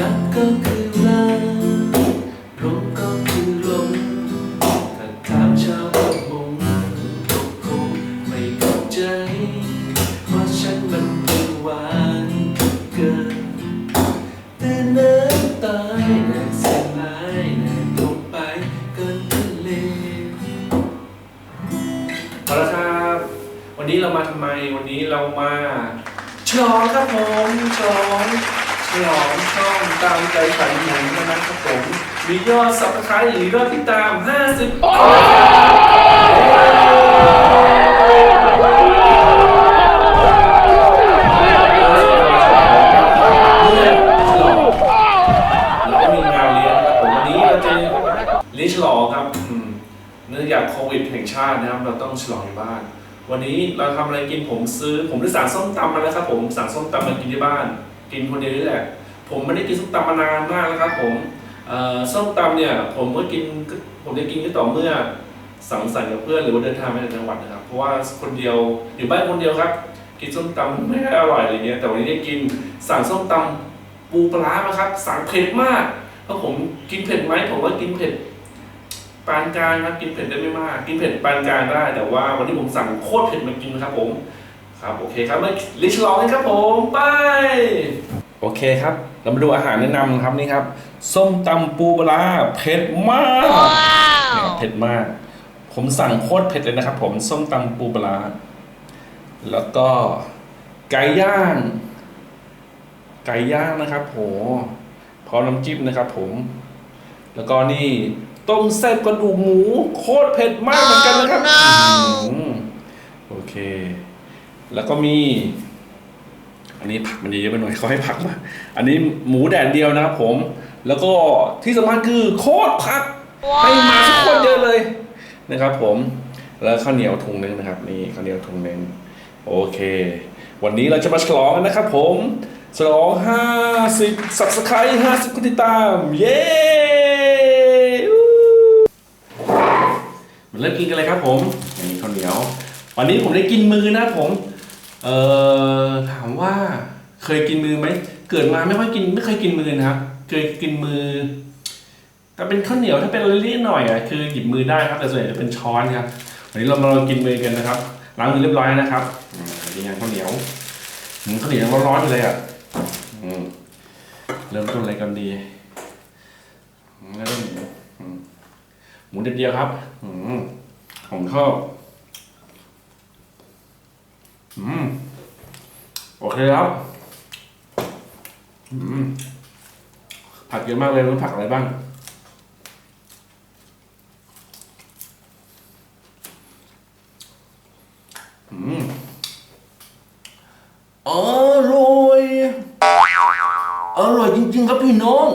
รักก็คือรักลมก็คือลมถ้าถามชาวประมงก็คงไม่เข้าใจเพราะฉันมันเป็นหวานเกินแต่น้ำตายแน่เสียหายแน่ลงไปเกินทะเลเอาละครับ วันนี้เรามาทำไม วันนี้เรามาฉลองครับผมฉลอง ฉลองช่อง ตามใจฝันหมูนะครับผมมียอดสับสไครต์หรือยอดติดตาม 50โอ้เราก็มีงานเลี้ยงนะครับผมวันนี้เราจะเลี้ยงฉลองครับอืมเนื่องจากโควิดแห่งชาตินะครับ เราต้องฉลองอยู่บ้าน วันนี้เราทำอะไรกินผมซื้อผมได้สั่งส้มตำมาแล้วครับผมสั่งส้มตำมากินที่บ้าน กินคนเดียวนี่แหละ ผมไม่ได้กินส้มตำมานานมากแล้วครับผมส้มตำเนี่ยผมก็กินผมจะกินก็ต่อเมื่อสังสรรค์กับเพื่อนหรือว่าเดินทางไปในจังหวัดนะครับ เพราะว่าคนเดียวอยู่บ้านคนเดียวครับ กินส้มตำไม่ได้อร่อยอะไรเงี้ยแต่วันนี้ได้กินสั่งส้มตำปูปลามาครับ สั่งเผ็ดมากเพราะผมกินเผ็ดไหมผมว่ากินเผ็ดปานกลางครับกินเผ็ดได้ไม่มาก กินเผ็ดปานกลางได้ แต่ว่าวันนี้ผมสั่งโคตรเผ็ดมากินนะครับผมครับโอเคครับมาลิชลองกันครับผมไปโอเคครับ เรามาดูอาหารแนะนำครับนี่ครับ ส้มตำปูปลาร้าเผ็ดมากเนี่ยเผ็ดมาก ผมสั่งโคตรเผ็ดเลยนะครับ ผมส้มตำปูปลาร้าแล้วก็ไก่ย่าง ไก่ย่างนะครับโหพร้อมน้ำจิ้มนะครับ ผม แล้วก็นี่ต้มแซ่บกระดูกหมู โคตรเผ็ดมากเหมือนกันนะครับ Oh, no อืมโอเค แล้วก็มี อันนี้ผักมันเยอะไปหน่อยเขาให้ผักมา อันนี้หมูแดดเดียวนะครับผม แล้วก็ที่สำคัญคือโคตรผักให้มาทุกคนเยอะเลยนะครับ ผม แล้วข้าวเหนียวถุงหนึงนะครับ นี่ข้าวเหนียวถุงหนึงโอเค วันนี้เราจะมาฉลองกันนะครับ ผมฉลอง50 subscribe 50คนติดตาม เย้อู้มันเริ่มกินกันเลยครับผมนี่ข้าวเหนียว วันนี้ผมได้กินมือนะครับผม เอ่อถามว่าเคยกินมือไหมเกิดมาไม่ค่อยกินไม่เคยกินมือนะครับ เคยกินมือ แต่เป็นข้าวเหนียวถ้าเป็นอะไรนิดหน่อยอะคือหยิบมือได้ครับแต่ส่วนใหญ่จะเป็นช้อนครับวันนี้เรามาลองกินมือกันนะครับล้างมือเรียบร้อยนะครับอืมดีงานข้าวเหนียวอืมข้าวเหนียวยังร้อนๆอยู่เลยอะเริ่มต้นอะไรกันดีเริ่มหมูหมูเด็ดเดียวครับ อืมผมชอบ อืมโอเคครับอืมผักเยอะมากเลยรู้ผักอะไรบ้าง อืมอร่อยอร่อยจริง ๆ ครับพี่น้อง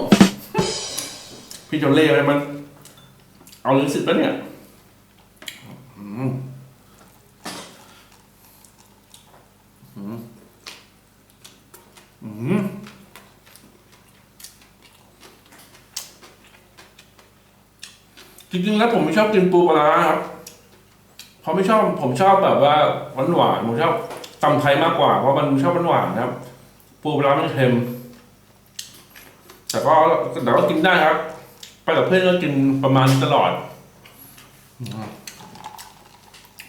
พี่โจเล่อะไรมัน เอาลิ้นสิบแล้วเนี่ยอืมอืมอืม จริงๆแล้วผมไม่ชอบกินปูปลาครับเพราะไม่ชอบผมชอบแบบว่าหวานหวานๆผมชอบตำไทยมากกว่า เพราะมันชอบหวานหวานๆครับ ปูปลามันเค็มแต่ก็แต่ก็กินได้ครับ ไปกับเพื่อนก็กินประมาณนี้ตลอด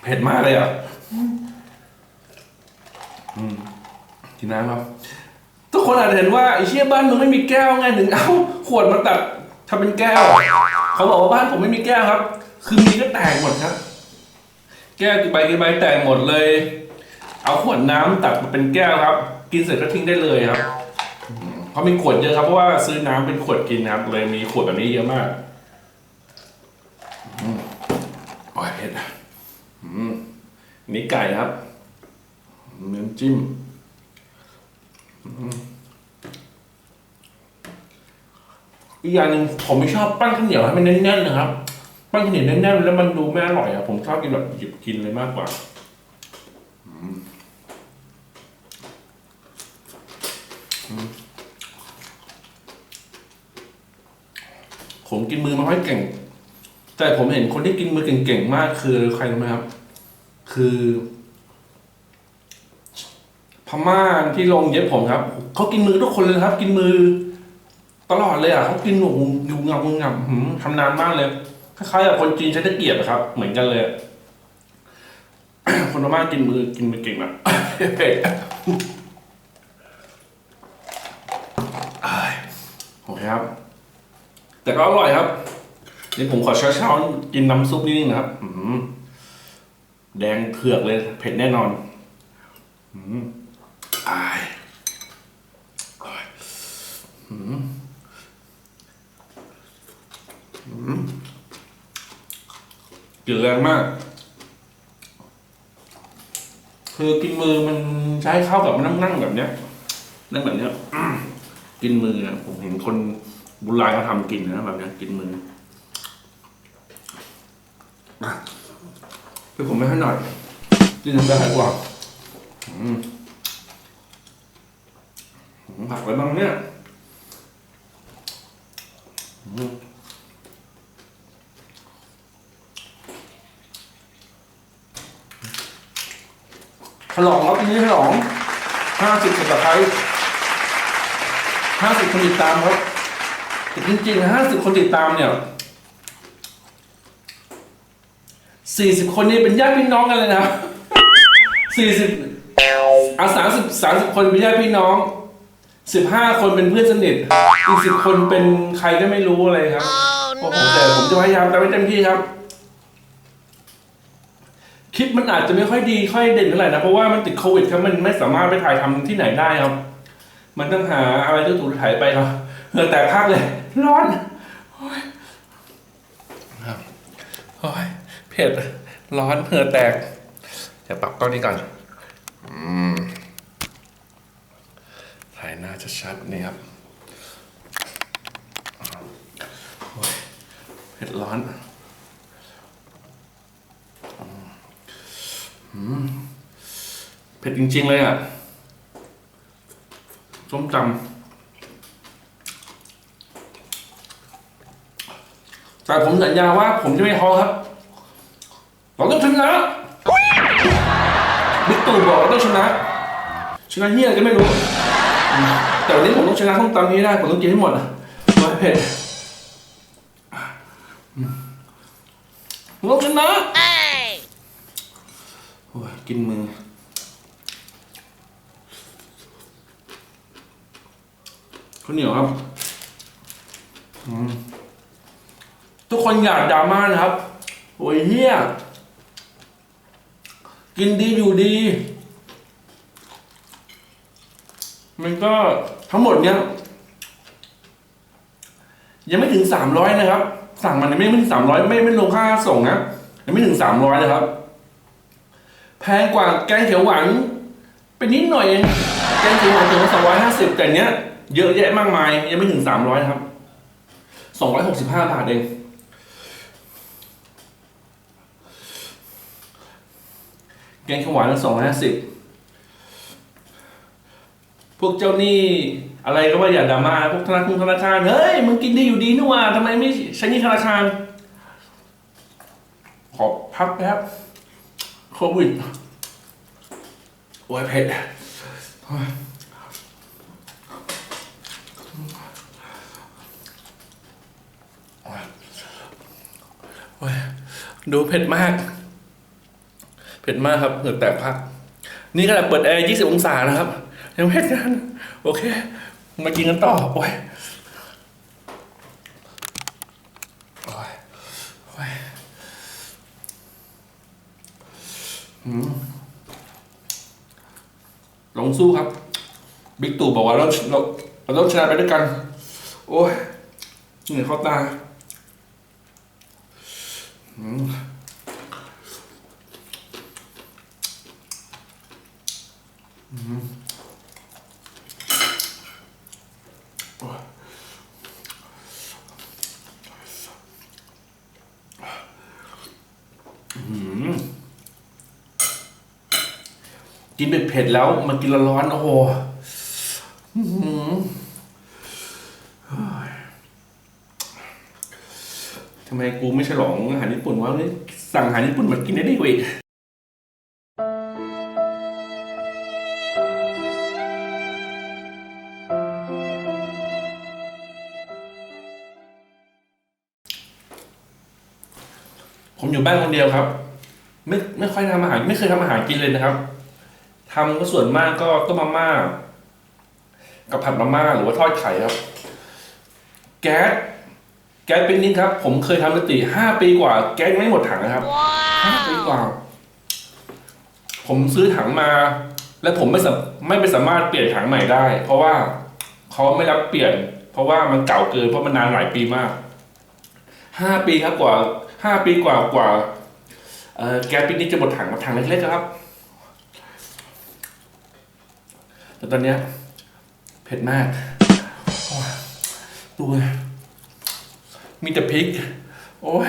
เผ็ดมากเลยอะกินน้ำครับ ทุกคนอาจจะเห็นว่าไอ้เชี่ยบ้านมึงไม่มีแก้วไงถึงเอาขวดมาตัดทำเป็นแก้ว เขาบอกว่าบ้านผมไม่มีแก้วครับ คือมีก็แตกหมดครับ แก้วกี่ใบกี่ใบแตกหมดเลย เอาขวดน้ำตัดมาเป็นแก้วครับ กินเสร็จก็ทิ้งได้เลยครับเพราะมีขวดเยอะครับเพราะว่าซื้อน้ำเป็นขวดกินนะครับ เลยมีขวดแบบนี้เยอะมากอืมโอ้ยเผ็ดอะอืมนี่ไก่ครับเนื้อจิ้มอืม อีกอย่างหนึ่งผมไม่ชอบปั้นข้าวเหนียวให้มันแน่นๆนะครับ ปั้นข้าวเหนียวแน่นๆแล้วมันดูไม่อร่อยอะผมชอบกินแบบหยิบกินเลยมากกว่าผมกินมือไมาค่อยเก่ง แต่ผมเห็นคนที่กินมือเก่งๆมากคือใครรู้ไหมครับ คือ พม่าที่โรงเย็บผมครับเขากินมือทุกคนเลยครับ กินมือ ตลอดเลยอะเขากินหนูอยู่งับงับหืมทำนานมากเลยคล้ายๆกับคนจีนใช้ตะเกียบอะครับ เหมือนกันเลยอะคนพม่ากินมือกินมือเก่งนะเผ็ดอ้ายโอเคครับ แต่ก็อร่อยครับนี่ผมขอเช้าเช้าๆกินน้ำซุปนิดนึงนะครับอืมแดงเผือกเลย เผ็ดแน่นอนอืมอายอายอืมอืม กลิ่นแรงมาก คือกินมือมันใช้เข้ากับนั่งนั่งแบบเนี้ย นั่งแบบเนี้ยกินมืออะผมเห็นคนโบุราณเขาทำกินนะแบบเนี้ยกินมืออะไปผมไม่ให้หน่อยกินน้ำได้กว่าผักไว้บ้างเนี่ย ฉลองครับทีนี้ฉลองห้าสิบสับตะไคร้ห้าสิบคนติดตามครับแต่จริงๆห้าสิบคนติดตามเนี่ยสี่สิบคนนี้เป็นญาติพี่น้องกันเลยนะสี่สิบเอาสามสิบสามสิบคนเป็นญาติพี่น้องสิบห้าคนเป็นเพื่อนสนิทอีกสิบคนเป็นใครก็ไม่รู้อะไรครับโอ้โหแต่ผมจะพยายามทำให้เต็มที่ครับ คลิปมันอาจจะไม่ค่อยดีค่อยเด่นเท่าไหร่นะ เพราะว่ามันติดโควิดครับมันไม่สามารถไปถ่ายทำที่ไหนได้ครับ มันต้องหาอะไรที่ถูกถ่ายไปครับเหงื่อแตกพักเลย ร้อนโอ้ยครับโอ้ยเผ็ดร้อนเหงื่อแตกเดี๋ยวปรับกล้องนี้ก่อนอืมถ่ายหน้าชัดๆนี่ครับโอ้ยเผ็ดร้อน เผ็ดจริง ๆ เลยอะ ส้มตำแต่ผมสัญญาว่าผมจะไม่ท้อครับ เราต้องชนะบิ๊กตู่บอกเราต้องชนะ ชนะเฮียอะไรก็ไม่รู้ แต่วันนี้ผมต้องชนะส้มตำนี้ได้ ผมต้องกินให้หมดอะโอ้ยเผ็ดผมต้องชนะ กินมือ ข้าวเหนียวครับ ทุกคนอยากดราม่านะครับ โอ้ยเฮียกินดีอยู่ดี มันก็ทั้งหมดเนี้ยยังไม่ถึงสามร้อยนะครับ สั่งมันยังไม่ไม่ถึงสามร้อยไม่ไม่รวมค่าส่งนะยังไม่ถึงสามร้อยนะครับ แพงกว่าแกงเขียวหวานเป็นนิดหน่อยเองแกงเขียวหวานถึงสองร้อยห้าสิบแต่เนี้ยเยอะแยะมากมายยังไม่ถึงสามร้อยครับสองร้อยหกสิบห้าบาทเองแกงเขียวหวานสองร้อยห้าสิบพวกเจ้าหนี้อะไรก็ว่าอย่าดราม่าพวกธนาคารธนาคารเฮ้ยมึงกินดีอยู่ดีนี่หว่าทำไมไม่ใช้นี่ธนาคารขอพักแป๊บ โควิดโอ้ยเผ็ดโอ้ยดูเผ็ดมาก เผ็ดมากครับเหงื่อแตกพัก นี่ขนาดเปิดแอร์ 20 องศานะครับ ยังเผ็ดกัน โอเค มากินกันต่อ โอ้ยโอ้ยโอ้ย ลงสู้ครับ บิ๊กตู่บอกว่าเราเราเราต้องชนะไปด้วยกัน โอ้ยเหนื่อยเข้าตาอืม กินเผ็ดเผ็ดแล้วมากินร้อนโอ้โหทำไมกูไม่ฉลองอาหารญี่ปุ่นวะนี่สั่งอาหารญี่ปุ่นมากินได้ดีเว่าผมอยู่บ้านคนเดียวครับ ไม่ไม่ค่อยทำอาหาร ไม่เคยทำอาหารกินเลยนะครับ ทำก็ส่วนมากก็ต้มมาม่ากับผัดมาม่าหรือว่าทอดไข่ครับ แก๊สแก๊สเป็นนิดครับ ผมเคยทำสติห้าปีกว่า แก๊สไม่หมดถังนะครับห้าปีกว่า ผมซื้อถังมา แล้วผมไม่สาไม่ไปสามารถเปลี่ยนถังใหม่ได้ เพราะว่าเขาไม่รับเปลี่ยน เพราะว่ามันเก่าเกินเพราะมันนานหลายปีมากห้าปีครับกว่าห้าปีกว่ากว่าแก๊สปีนี้จะหมดถังมาถังเล็กๆครับ แต่ตอนเนี้ยเผ็ดมากดูเลยมีแต่พริก โอ้ย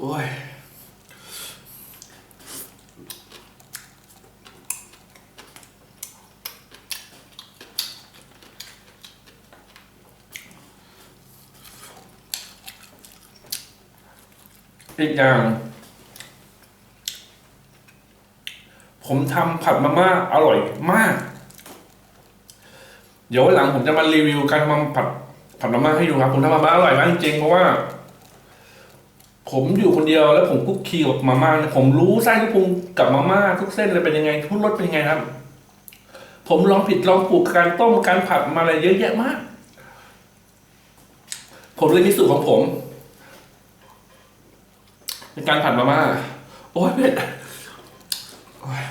โอ้ย อีกอย่าง ผมทำผัดมาม่าอร่อยมาก เดี๋ยววันหลังผมจะมารีวิวการทำผัดผัดมาม่าให้ดูครับ ผมทำมาม่าอร่อยมากจริงเพราะว่า ผมอยู่คนเดียวแล้วผมคุกคีกับมาม่าเนี่ยผมรู้ไส้ทุกพุงกับมาม่าทุกเส้นเลยเป็นยังไง ทุกรสเป็นยังไงครับ ผมลองผิดลองถูกการต้มการผัดมาอะไรเยอะแยะมาก ผมเลยมีสูตรของผม ในการผัดมาม่าโอ้ยเผ็ดโอ้ย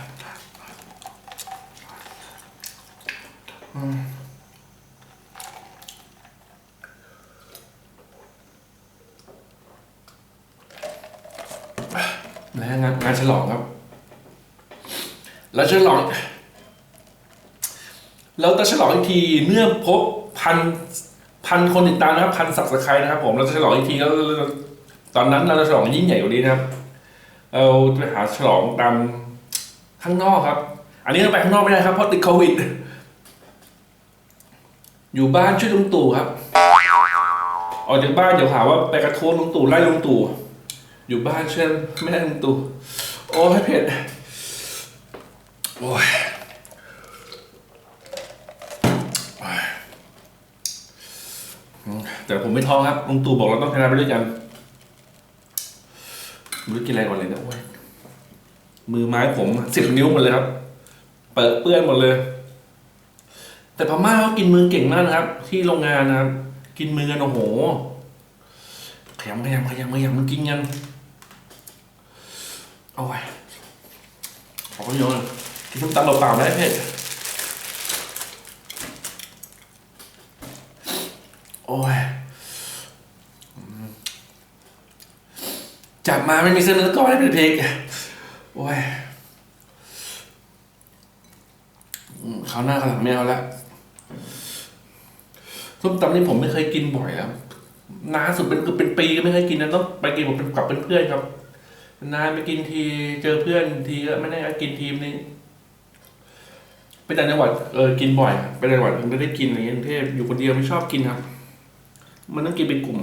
อืมและงานงานฉลองครับ แล้วฉลองเราจะฉลองอีกทีเมื่อพบพันพันคนติดตามนะครับพันสับสไครนะครับผมเราจะฉลองอีกทีแล้ว ตอนนั้นเราจะฉลองยิ่งใหญ่กว่านี้นะครับเราจะไปหาฉลองตามข้างนอกครับ อันนี้เราไปข้างนอกไม่ได้ครับเพราะติดโควิด อยู่บ้านช่วยลุงตู่ครับ ออกจากบ้านเดี๋ยวหาว่าไปกระท้วงลุงตู่ไล่ลุงตู่ อยู่บ้านช่วยไม่ได้ลุงตู่ โอ้ยเผ็ด โอ้ยแต่ผมไม่ท้องครับลุงตู่บอกเราต้องชนะไปด้วยกัน รู้กินอะไรก่อนเลยนะโอ้ยมือไม้ผมสิบนิ้วหมดเลยครับ เปิดเปื้อนหมดเลย แต่พม่าเขากินมือเก่งมากนะครับ ที่โรงงานนะครับ กินมือกันโอ้โหขยำขยำขยำขยำมันกินกันเอาไว้ขอข้าวเยวหน่อยกินส้มตำเปล่าๆได้เผ็ดโอ้ย จับมาไม่มีเส้นเนื้อก้อนให้เป็นเพลงโอ้ยเขาวหน้าเขาหลังไม่เอาละส้มตำนี่ผมไม่เคยกินบ่อยครับนานสุดเป็นคือเป็นปีก็ไม่เคยกินนะต้องไปกินผมเป็นกับเพื่อนๆครับ นานไปกินทีเจอเพื่อนทีก็ไม่ได้กินทีมนี้ไปต่างจังหวัดเออกินบ่อยไปต่างจังหวัดไม่ได้กินอะไรเงี้ยกรุงเทพอยู่คนเดียวไม่ชอบกินครับ มันต้องกินเป็นกลุ่ม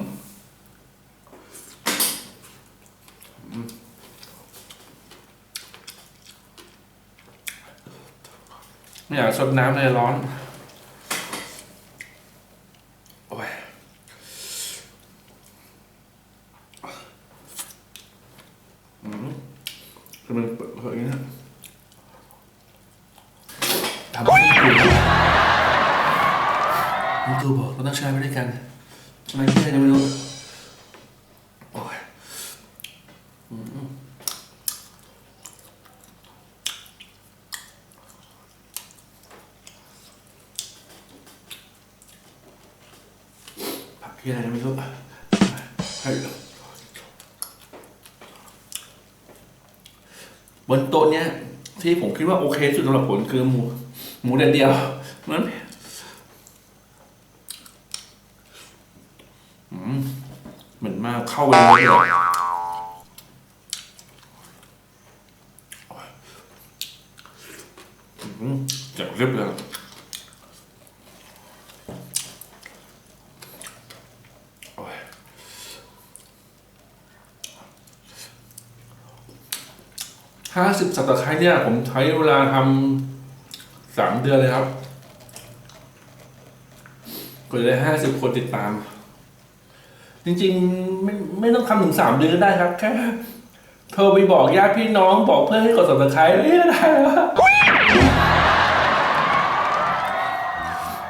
ไม่อยากซดน้ำเลยร้อน ที่อะไรไม่รู้ให้บนโต๊ะเนี้ย ที่ผมคิดว่าโอเคสุดสำหรับผมคือหมู หมูแดดเดียวนั้นอืมเหมือนมากเข้าไปเลยอะอืมเจ็บเรียบเลย ห้าสิบสัปดาห์เนี่ย ผมใช้เวลาทำสามเดือนเลยครับกว่าจะได้ห้าสิบคนติดตาม จริงๆ ไม่ไม่ต้องทำถึงสามเดือนก็ได้ครับ แค่โทรไปบอกญาติพี่น้องบอกเพื่อนให้กดสับสไครต์นี่ก็ได้แล้ว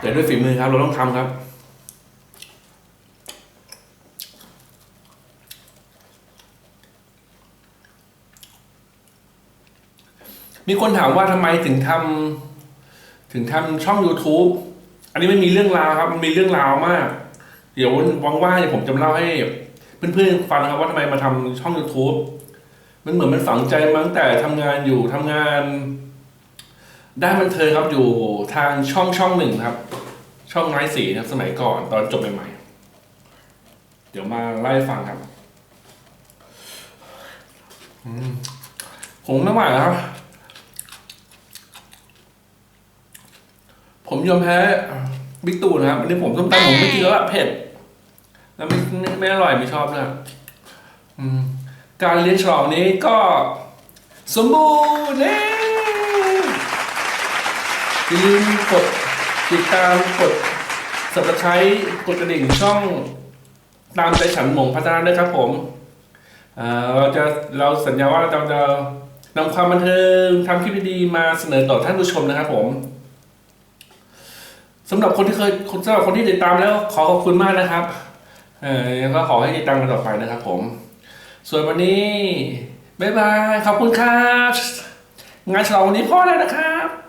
แต่ด้วยฝีมือครับ เราต้องทำครับ มีคนถามว่าทำไมถึงทำถึงทำช่อง YouTube อันนี้ไม่มีเรื่องราวครับ มันมีเรื่องราวมาก เดี๋ยวว่างๆเดี๋ยวผมจะมาเล่าให้เพื่อนๆฟังนะครับว่าทำไมมาทำช่อง YouTube มันเหมือนมันฝังใจมาตั้งแต่ทำงานอยู่ทำงานได้านบันเทิงครับอยู่ทางช่องช่องหนึ่งครับ ช่องไร้สีนะครับสมัยก่อนตอนจบใหม่ๆเดี๋ยวมาไล่ฟังครับอืมผมน้ำหวานครับ ผมยอมแพ้บิ๊กตู่นะครับอันนี้ผมส้มตำผมไม่กินแล้วอะเผ็ด แล้วไม่ไม่ไม่อร่อยไม่ชอบด้วยอืมการเลี้ยงฉลองนี้ก็ สมบูรณ์เน่อย่าลืมกดติดตามกด subscribe กดกระดิ่งช่องตามใจฉันหมงพัฒนาด้วยครับผมอ่าเราจะเราสัญญาว่าเราจะนำความบันเทิงทำคลิปดีๆมาเสนอต่อท่านผู้ชมนะครับผม สำหรับคนที่เคยสำหรับคนที่ติดตามแล้วขอขอบคุณมากนะครับ เออแล้วก็ขอให้ติดตามกันต่อไปนะครับ ผม ส่วนวันนี้บ๊ายบายขอบคุณครับงานฉลองวันนี้พ่อแล้วนะครับ